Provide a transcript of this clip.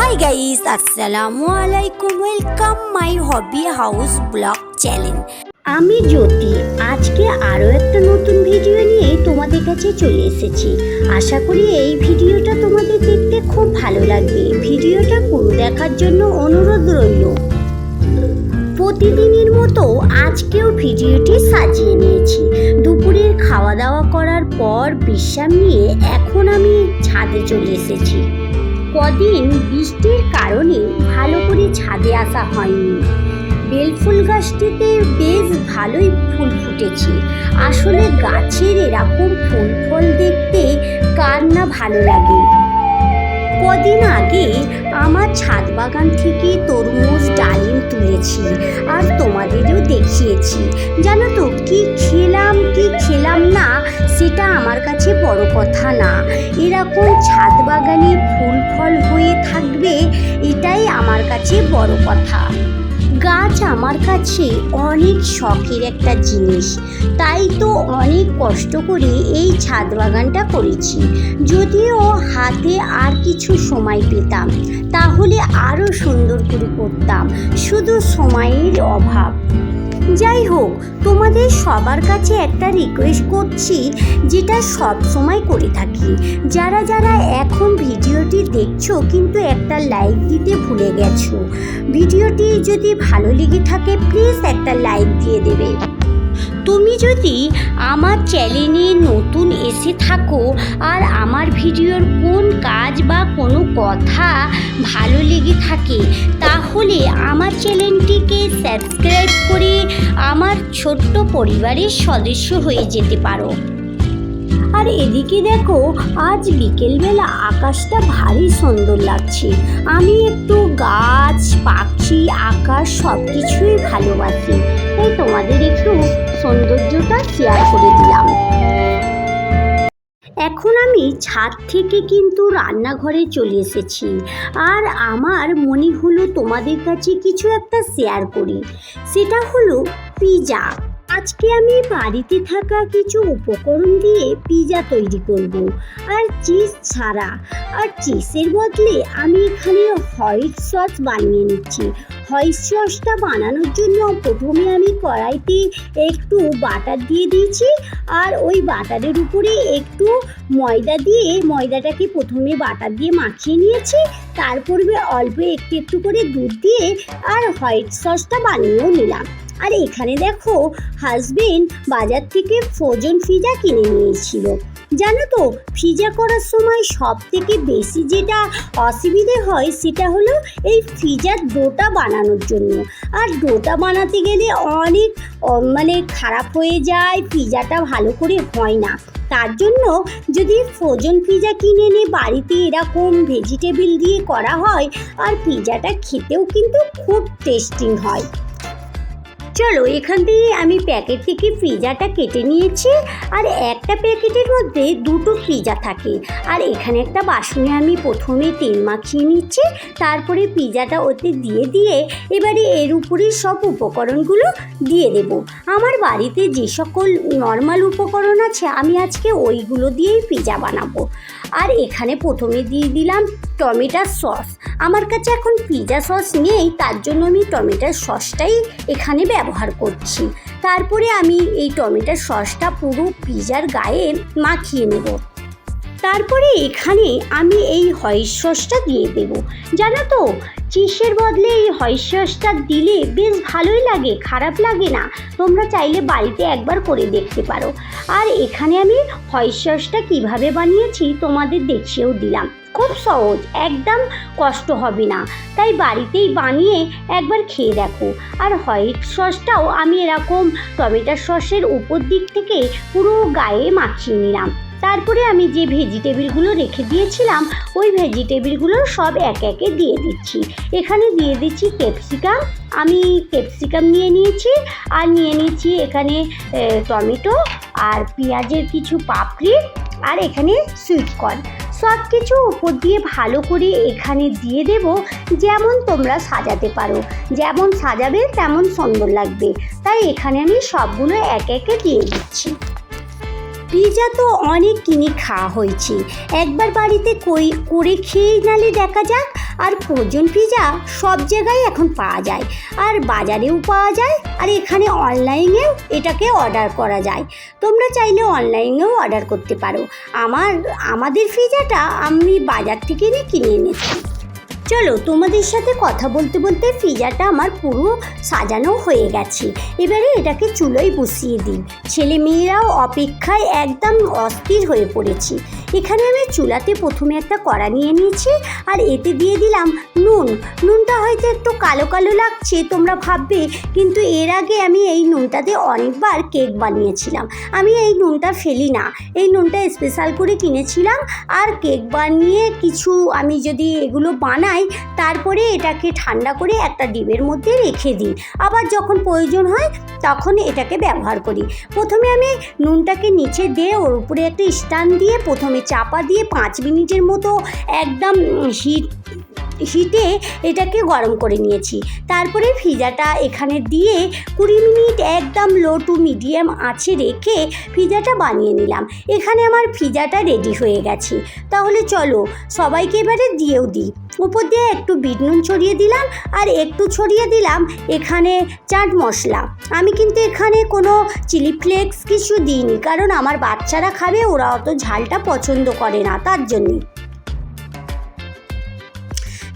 High guys আসসালামু আলাইকুম welcome my hobby house blog channel আমি জ্যোতি, আজকে আরও একটা নতুন ভিডিও নিয়ে তোমাদের কাছে চলে এসেছি। আশা করি এই ভিডিওটা তোমাদের দেখতে খুব ভালো লাগবে। ভিডিওটা পুরো দেখার জন্য অনুরোধ রইল। প্রতিদিনের মতো আজকেও ভিডিওটি সাজিয়ে নিয়েছি। দুপুরের খাওয়া দাওয়া করার পর বিশ্রাম নিয়ে এখন আমি ছাদে চলে এসেছি। কদিন বৃষ্টির কারণে ভালো করে ছাদে আসা হয়নি। বেলফুল গাছটিতে বেশ ভালোই ফুল ফুটেছে। আসলে গাছের এরকম ফুল ফল দেখতে কার না ভালো লাগে। কদিন আগে আমার ছাদ বাগান থেকে তরমুজ, ডালিম তুলেছি আর তোমাদেরও দেখিয়েছি। আমার কাছে বড় কথা না। এরকম ছাদ বাগানে ফুল ফল হয়ে থাকবে, এটাই আমার কাছে বড় কথা। গাছ আমার কাছে অনেক শখের একটা জিনিস। তাই তো অনেক কষ্ট করে এই ছাদ বাগানটা করেছি। যদিও হাতে আর কিছু সময় পেতাম, তাহলে আরও সুন্দর করে করতাম, শুধু সময়ের অভাব। যাই হোক, তোমাদের সবার কাছে একটা রিকোয়েস্ট করছি, যেটা সব সময় করে থাকি। যারা যারা এখন ভিডিওটি দেখছ, কিন্তু একটা লাইক দিতে ভুলে গেছো। ভিডিওটি যদি ভালো লেগে থাকে প্লিজ একটা লাইক দিয়ে দেবে। তুমি যদি আমার চ্যানেলে নতুন এসে থাকো আর আমার ভিডিওর কোন কাজ বা কোনো কথা ভালো লেগে থাকে, তাহলে আমার চ্যানেলটিকে সাবস্ক্রাইব করে আমার ছোট্ট পরিবারের সদস্য হয়ে যেতে পারো। আর এদিকে দেখো, আজ বিকেলবেলা আকাশটা ভারী সুন্দর লাগছে। আমি একটু গাছ, পাখি, আকাশ সব কিছুই ভালোবাসি। তাই তোমাদের একটু সৌন্দর্যটা শেয়ার করে দিলাম। এখন আমি ছাদ থেকে কিন্তু রান্নাঘরে চলে এসেছি। আর আমার মনে হলো তোমাদের কাছে কিছু একটা শেয়ার করি। সেটা হলো পিজা আজকে আমি বাড়িতে থাকা কিছু উপকরণ দিয়ে পিজা তৈরি করব আর চিজ ছাড়া। আর চিজের বদলে আমি এখানে হোয়াইট সস বানিয়ে নিচ্ছি। হোয়াইট সসটা বানানোর জন্য প্রথমে আমি কড়াইতে একটু বাটার দিয়ে দিয়েছি আর ওই বাটারের উপরে একটু ময়দা দিয়ে, ময়দাটাকে প্রথমে বাটার দিয়ে মাখিয়ে নিয়েছি। তারপরে অল্প একটু একটু করে দুধ দিয়ে আর হোয়াইট সসটা বানিয়েও নিলাম। আর এখানে দেখো হাজবেন্ড বাজার থেকে ফ্রোজন পিজা কিনে নিয়েছিল। জানো তো পিজা করার সময় সব থেকে বেশি যেটা অসুবিধে হয় সেটা হলো এই পিজার ডোটা বানানোর জন্য। আর ডোটা বানাতে গেলে অনেক মানে খারাপ হয়ে যায় পিজাটা ভালো করে হয় না। তার জন্য যদি ফ্রোজন পিজা কিনে এনে বাড়িতে এরকম ভেজিটেবিল দিয়ে করা হয়, আর পিজাটা খেতেও কিন্তু খুব টেস্টিং হয়। চলো, এখান থেকে আমি প্যাকেট থেকে পিজাটা কেটে নিয়েছি, আর একটা প্যাকেটের মধ্যে দুটো পিজা থাকে। আর এখানে একটা বাসনে আমি প্রথমে তেল মাখিয়ে নিচ্ছি, তারপরে পিজাটা ওতে দিয়ে দিয়ে এবারে এর উপরে সব উপকরণগুলো দিয়ে দেব। আমার বাড়িতে যে সকল নর্মাল উপকরণ আছে, আমি আজকে ওইগুলো দিয়েই পিজা বানাবো। আর এখানে প্রথমে দিয়ে দিলাম টমেটোর সস। আমার কাছে এখন পিজা সস নেই, তার জন্য আমি টমেটোর সসটাই এখানে ব্যবহার করছি। তারপরে আমি এই টমেটোর সসটা পুরো পিজার গায়ে মাখিয়ে নেব। তারপরে এখানে আমি এই হোয়াইট সসটা দিয়ে দেবো। জানো তো, চিসের বদলে এই হোয়াইট সসটা দিলে বেশ ভালোই লাগে, খারাপ লাগে না? তোমরা চাইলে বাড়িতে একবার করে দেখতে পারো। আর এখানে আমি হোয়াইট সসটা কীভাবে বানিয়েছি তোমাদের দেখিয়েও দিলাম। খুব সহজ, একদম কষ্ট হবে না। তাই বাড়িতেই বানিয়ে একবার খেয়ে দেখো। আর হোয়াইট সসটাও আমি এরকম টমেটো সসের উপর দিক থেকে পুরো গায়ে মাখিয়ে নিলাম। তারপরে আমি যে ভেজিটেবিলগুলো রেখে দিয়েছিলাম, ওই ভেজিটেবিলগুলো সব এক একে দিয়ে দিচ্ছি। এখানে দিয়ে দিচ্ছি ক্যাপসিকাম। আমি ক্যাপসিকাম নিয়ে নিয়েছি, আর নিয়ে নিয়েছি এখানে টমেটো, আর পেঁয়াজের কিছু পাপড়ি, আর এখানে সুইটকর্ন সব কিছু উপর দিয়ে ভালো করে এখানে দিয়ে দেব, যেমন তোমরা সাজাতে পারো। যেমন সাজাবে, তেমন সুন্দর লাগবে। তাই এখানে আমি সবগুলো এক একে দিয়ে দিচ্ছি। পিজা তো অনেক কিনে খাওয়া হয়েছে। একবার বাড়িতে কই, করে খেয়ে নালে দেখা যাক, আর ফ্রোজন পিজা সব জায়গায় এখন পাওয়া যায়। আর বাজারেও পাওয়া যায়, আর এখানে অনলাইনেও এটাকে অর্ডার করা যায়। তোমরা চাইলে অনলাইনেও অর্ডার করতে পারো। আমার, আমাদের পিজাটা আমি বাজার থেকে কিনে এনেছি। চলো তোমাদের সাথে কথা বলতে বলতে পিজাটা আমার পুরো সাজানো হয়ে গেছে। এবারে এটাকে চুলোয় বসিয়ে দিই। ছেলে মেয়েরাও অপেক্ষায় একদম অস্থির হয়ে পড়েছি। এখানে আমি চুলাতে প্রথমে একটা কড়া নিয়ে নিয়েছি, আর এতে দিয়ে দিলাম নুন। নুনটা হয়তো একটু কালো কালো লাগছে, তোমরা ভাববে, কিন্তু এর আগে আমি এই নুনটাতে অনেকবার কেক বানিয়েছিলাম। আমি এই নুনটা ফেলি না। এই নুনটা স্পেশাল করে কিনেছিলাম, আর কেক বানিয়ে কিছু আমি যদি এগুলো বানাই, তারপরে এটাকে ঠান্ডা করে একটা ডিবের মধ্যে রেখে দিই। আবার যখন প্রয়োজন হয়, তখন এটাকে ব্যবহার করি। প্রথমে আমি নুনটাকে নিচে দিয়ে ওর উপরে একটা স্টান দিয়ে প্রথমে চাপা দিয়ে পাঁচ মিনিটের মতো একদম হিট হিটে এটাকে গরম করে নিয়েছি। তারপরে পিজাটা এখানে দিয়ে কুড়ি মিনিট একদম লো টু মিডিয়াম আঁচে রেখে পিজাটা বানিয়ে নিলাম। এখানে আমার পিজাটা রেডি হয়ে গেছে। তাহলে চলো, সবাইকে এবারে দিয়েও দিই। উপর দিয়ে একটু বিট নুন ছড়িয়ে দিলাম আর একটু ছড়িয়ে দিলাম এখানে চাট মশলা। আমি কিন্তু এখানে কোনো চিলি ফ্লেক্স কিছু দিইনি, কারণ আমার বাচ্চারা খাবে, ওরা অত ঝালটা পছন্দ করে না, তার জন্যই